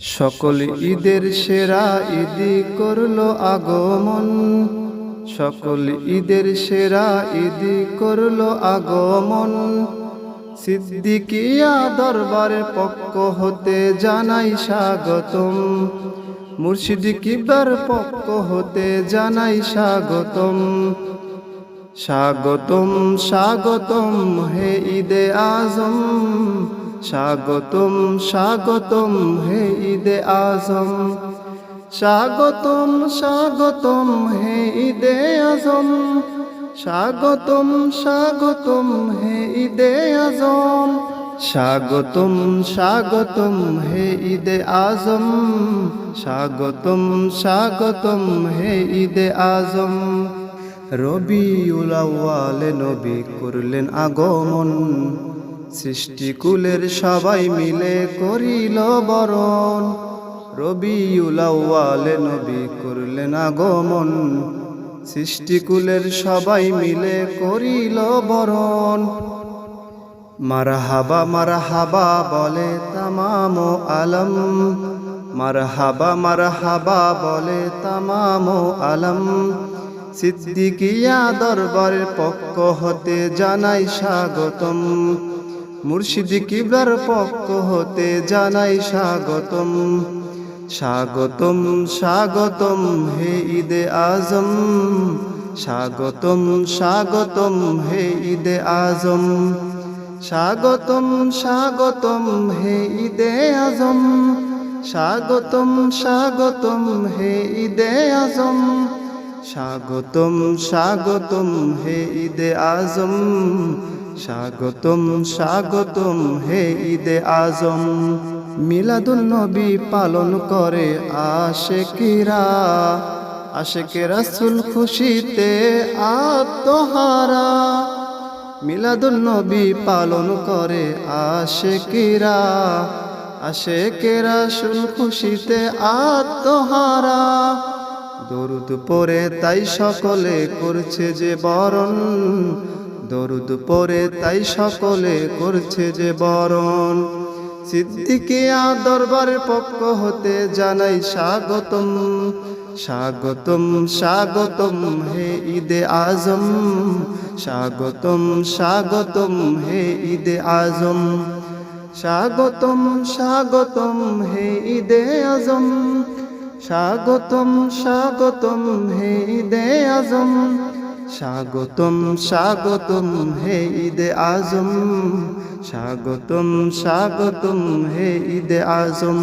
সকল ঈদের সেরা ঈদি করল আগমন। সকল ঈদের সেরা ঈদি করল আগমন। সিদ্দিকিয়া দরবারের পক্ষ হতে জানাই স্বাগতম। মুর্শিদ কিবার পক্ষ হতে জানাই স্বাগতম। স্বাগতম স্বাগতম হে ঈদে আজম। স্বাগতম স্বাগতম হে ঈদে আজম। স্বাগতম স্বাগতম হে ঈদে আজম। স্বাগতম স্বাগতম হে ঈদে আজম। স্বাগতম স্বাগতম হে ঈদে আজম। স্বাগতম স্বাগতম হে ঈদে আজম। রবি উলাওয়ালে নবী করলেন আগমন। সৃষ্টিকুলের সবাই মিলে করিল বরণ। রবিউল আউয়ালে নবী করলেন আগমন। সৃষ্টিকুলের সবাই মিলে করিল বরণ। মারহাবা মারহাবা বলে তামাম আলম। মারহাবা মারহাবা বলে তামাম আলম। সিদ্দিকিয়া দরবারের পক্ষ হতে জানাই স্বাগতম। মুর্শিদ কিবলার পক্ষ হতে জানাই স্বাগতম। স্বাগতম স্বাগতম হে ঈদে আজম। স্বাগতম স্বাগতম হে ঈদে আজম। স্বাগতম স্বাগতম হে ঈদে আজম। স্বাগতম স্বাগতম হে ঈদে আজম। স্বাগতম স্বাগতম হে ঈদে আজম। স্বাগতম স্বাগতম হে ঈদে আজম। মিলাদুল নবী পালন করে আশেকিরা। আশেকে রাসুল খুশিতে আত্মহারা। মিলাদুল নবী পালন করে আশেকিরা। আশেকে রাসুল খুশিতে আত্মহারা। দরুদ পরে তাই সকলে করছে যে বরণ। দরুদ পরে তাই সকলে করছে যে বরণ। সিদ্দিকিয়া দরবারের পক্ষ হতে জানাই স্বাগতম। স্বাগতম স্বাগতম হে ঈদে আজম। স্বাগতম স্বাগতম হে ঈদে আজম। স্বাগতম স্বাগতম হে ঈদে আজম। স্বাগতম স্বাগতম হে ঈদে আজম। স্বাগতম স্বাগতম হে ঈদে আজম। স্বাগতম স্বাগতম হে ঈদে আজম।